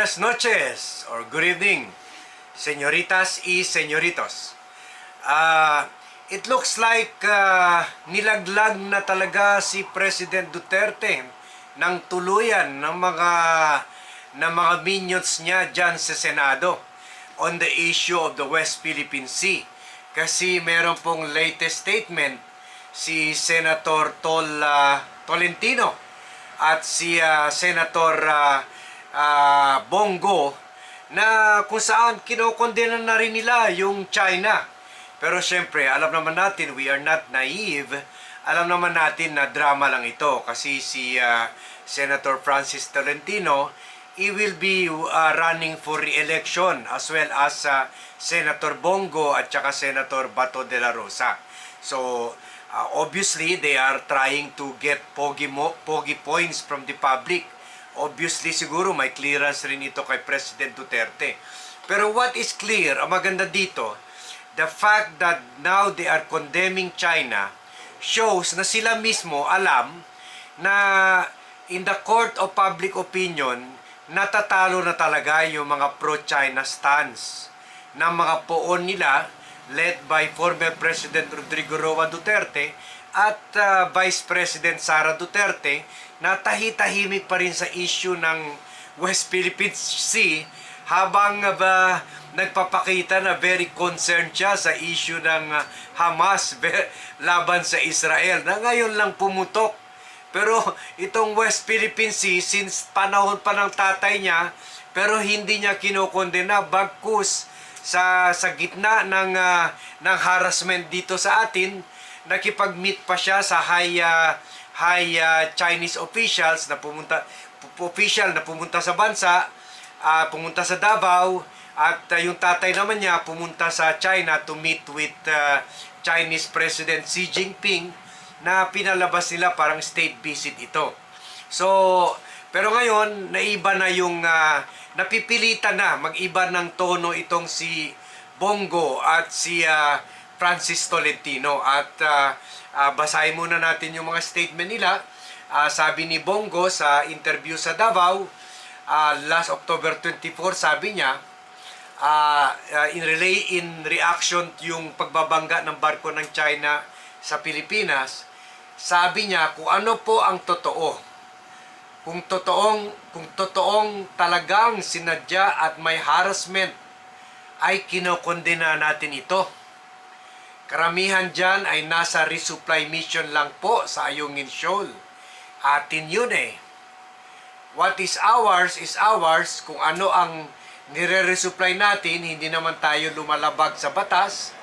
Buenas noches or good evening, señoritas y señoritos. Ah, it looks like ah, nilaglag na talaga si President Duterte ng tuluyan ng mga ng mga minions niya diyan sa Senado on the issue of the West Philippine Sea. Kasi meron pong latest statement si Senator Tol ah, Tolentino at si ah, Senator ah, ah, Bongo na kung saan kinokondena na rin nila yung China. Pero syempre, alam naman natin, we are not naive. Alam naman natin na drama lang ito kasi si ah, Senator Francis Tolentino, he will be ah, running for re-election as well as ah, Senator Bongo at saka Senator Bato de la Rosa. So, uh, obviously, they are trying to get pogi, mo, pogi points from the public. Obviously, siguro may clearance rin ito kay President Duterte. Pero what is clear, ang maganda dito, the fact that now they are condemning China shows na sila mismo alam na in the court of public opinion, natatalo na talaga yung mga pro-China stance ng mga poon nila led by former President Rodrigo Roa Duterte at uh, Vice President Sara Duterte na tahi-tahimik pa rin sa issue ng West Philippine Sea habang uh, nagpapakita na very concerned siya sa issue ng uh, Hamas laban sa Israel na ngayon lang pumutok. Pero itong West Philippine Sea, since panahon pa ng tatay niya, pero hindi niya kinokondena bagkus sa sa gitna ng ah, ng harassment dito sa atin, nakipag-meet pa siya sa high ah, high ah, Chinese officials na pumunta pu- official na pumunta sa bansa, ah, pumunta sa Davao at ah, yung tatay naman niya pumunta sa China to meet with ah, Chinese President Xi Jinping na pinalabas nila parang state visit ito. So, pero ngayon, naiba na yung, ah, napipilitan na mag-iba ng tono itong si Bongo at si ah, Francis Tolentino. At ah, ah, basahin muna natin yung mga statement nila. Ah, sabi ni Bongo sa interview sa Davao, ah, last October 24, sabi niya, ah, ah, in relay in reaction yung pagbabangga ng barko ng China sa Pilipinas, sabi niya kung ano po ang totoo. Kung totoong kung totoong talagang sinadya at may harassment ay kinokondena natin ito. Karamihan dyan ay nasa resupply mission lang po sa Ayungin Shoal. Atin yun eh. What is ours is ours. Kung ano ang nire-resupply natin, hindi naman tayo lumalabag sa batas.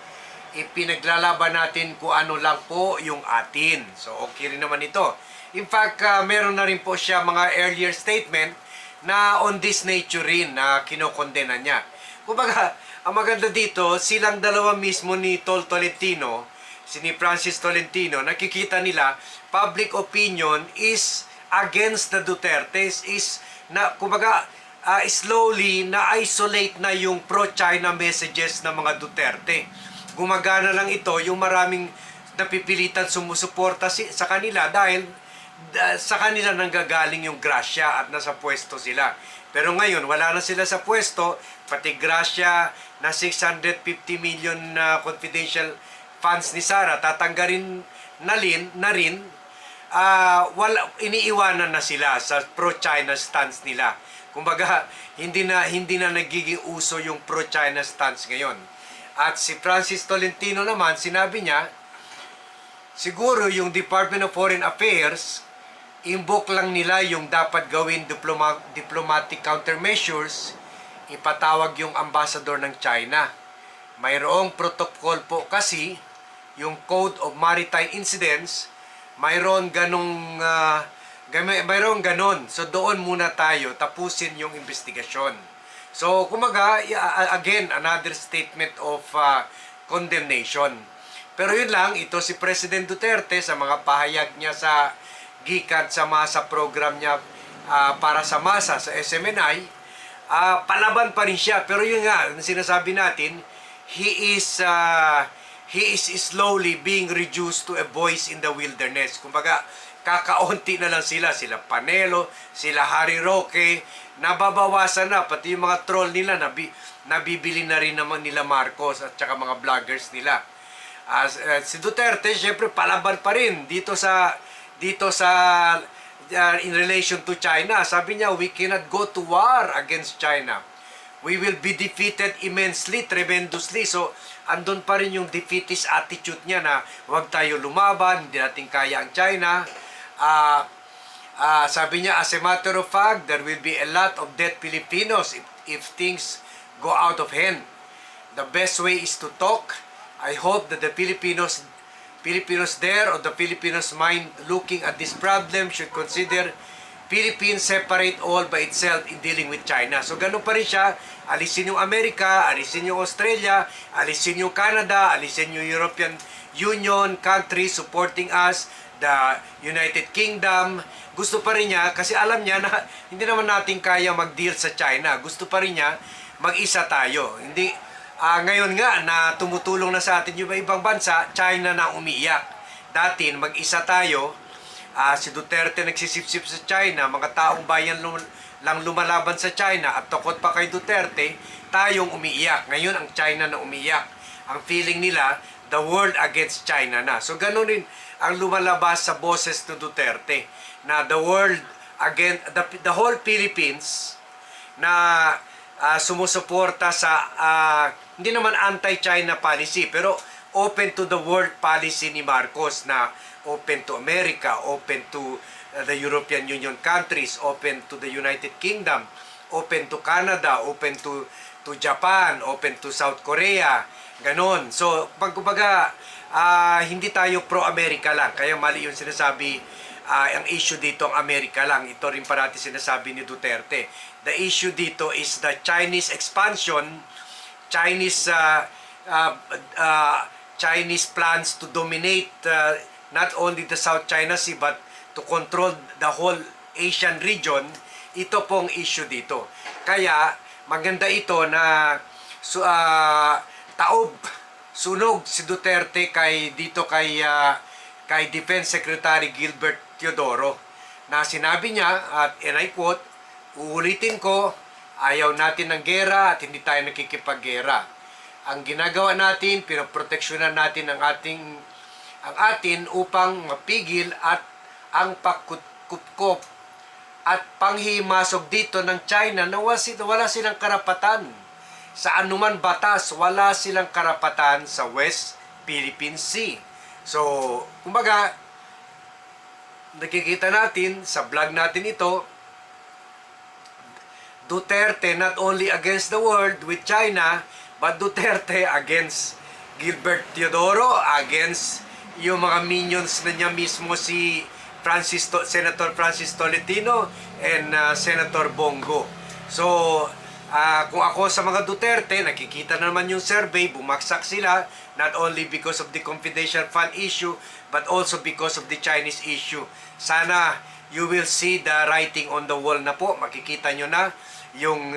Ipinaglalaban natin kung ano lang po yung atin. So, okay rin naman ito. In fact, ah, meron na rin po siya mga earlier statement na on this nature rin na kinokondena niya. Kumbaga, ang maganda dito, silang dalawa mismo ni Tol Tolentino, si ni Francis Tolentino, nakikita nila public opinion is against the Dutertes is na kumbaga ah, slowly na isolate na yung pro-China messages ng mga Duterte. Gumagana lang ito yung maraming napipilitan sumusuporta si, sa kanila dahil da- sa kanila nanggagaling yung grasya at nasa pwesto sila. Pero ngayon, wala na sila sa pwesto, pati grasya na 650 million na confidential funds ni Sara, tatanggarin na rin, na rin ah, wala, iniiwanan na sila sa pro-China stance nila. Kumbaga, hindi na, hindi na nagiging uso yung pro-China stance ngayon. At si Francis Tolentino naman, sinabi niya, siguro yung Department of Foreign Affairs, invoke lang nila yung dapat gawin diploma, diplomatic countermeasures, ipatawag yung ambassador ng China. Mayroong protocol po kasi, yung Code of Maritime Incidents, mayroon ganong, ah, gam- mayroon ganon. So doon muna tayo, tapusin yung investigasyon. So, kumaga, again, another statement of ah, condemnation. Pero yun lang, ito si President Duterte sa mga pahayag niya sa gikan sa masa program niya ah, para sa masa sa SMNI, ah, palaban pa rin siya. Pero yun nga, sinasabi natin, he is ah, he is slowly being reduced to a voice in the wilderness. Kumbaga, kakaunti na lang sila. Sila Panelo, sila Harry Roque, nababawasan na. Pati yung mga troll nila, nabi, nabibili na rin naman nila Marcos at saka mga vloggers nila. As, uh, si Duterte, syempre palaban pa rin dito sa dito sa uh, in relation to China. Sabi niya, we cannot go to war against China. We will be defeated immensely, tremendously. So, andun pa rin yung defeatist attitude niya na huwag tayo lumaban, hindi natin kaya ang China. Ah, ah, sabi niya, as a matter of fact, there will be a lot of dead Filipinos if, if things go out of hand. The best way is to talk. I hope that the Filipinos Filipinos there or the Filipinos mind looking at this problem should consider Philippines separate all by itself in dealing with China. So ganun pa rin siya, alisin yung Amerika, alisin yung Australia, alisin yung Canada, alisin yung European Union countries supporting us, the United Kingdom. Gusto pa rin niya, kasi alam niya na hindi naman natin kaya mag-deal sa China. Gusto pa rin niya, mag-isa tayo. Hindi, ah, ngayon nga na tumutulong na sa atin yung iba ibang bansa, China na umiiyak. Dati, mag-isa tayo, Ah, si Duterte nagsisipsip sa China, mga taong bayan lum- lang lumalaban sa China at takot pa kay Duterte, tayong umiiyak. Ngayon, ang China na umiiyak. Ang feeling nila, the world against China na. So, ganun rin ang lumalabas sa boses ni Duterte na the world against, the, the whole Philippines na ah, sumusuporta sa ah, hindi naman anti-China policy pero open to the world policy ni Marcos na open to America, open to uh, the European Union countries, open to the United Kingdom, open to Canada, open to to Japan, open to South Korea, ganon. So, pag kumbaga, ah, hindi tayo pro-America lang, kaya mali yung sinasabi ah, ang issue dito ang Amerika lang. Ito rin parati sinasabi ni Duterte. The issue dito is the Chinese expansion, Chinese uh, uh, uh, Chinese plans to dominate uh, not only the South China Sea but to control the whole Asian region. Ito pong issue dito. Kaya maganda ito na su, ah, taob sunog si Duterte kay dito kay ah, kay Defense Secretary Gilbert Teodoro na sinabi niya at and I quote uulitin ko ayaw natin ng gera at hindi tayo nakikipaggera ang ginagawa natin pinoproteksyonan natin ang ating ang atin upang mapigil at ang pagkupkop at panghimasok dito ng China na wala silang karapatan sa anuman batas, wala silang karapatan sa West Philippine Sea. So, kumbaga, nakikita natin sa vlog natin ito, Duterte not only against the world with China, but Duterte against Gilbert Teodoro, against yung mga minions na niya mismo si Francis To- Senator Francis Tolentino and uh, Senator Bongo. So, ah, kung ako sa mga Duterte, nakikita na naman yung survey, bumagsak sila, not only because of the confidential fund issue, but also because of the Chinese issue. Sana you will see the writing on the wall na po. Makikita nyo na yung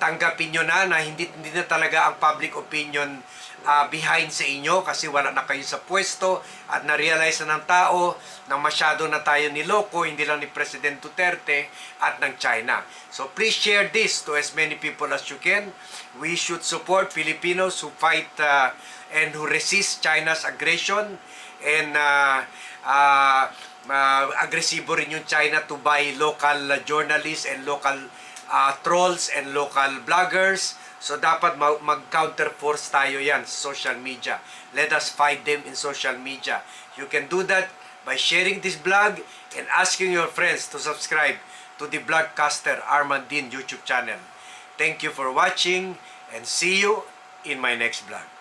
tanggapin nyo na na hindi, hindi na talaga ang public opinion ah, behind sa inyo kasi wala na kayo sa pwesto at na-realize na ng tao na masyado na tayo niloko, hindi lang ni President Duterte at ng China. So please share this to as many people as you can. We should support Filipinos who fight ah, and who resist China's aggression and uh, uh, uh, agresibo rin yung China to buy local uh, journalists and local uh, trolls and local bloggers. So dapat ma- mag-counter force tayo yan social media. Let us fight them in social media. You can do that by sharing this blog and asking your friends to subscribe to the Blogcaster Armandin YouTube channel. Thank you for watching and see you in my next vlog.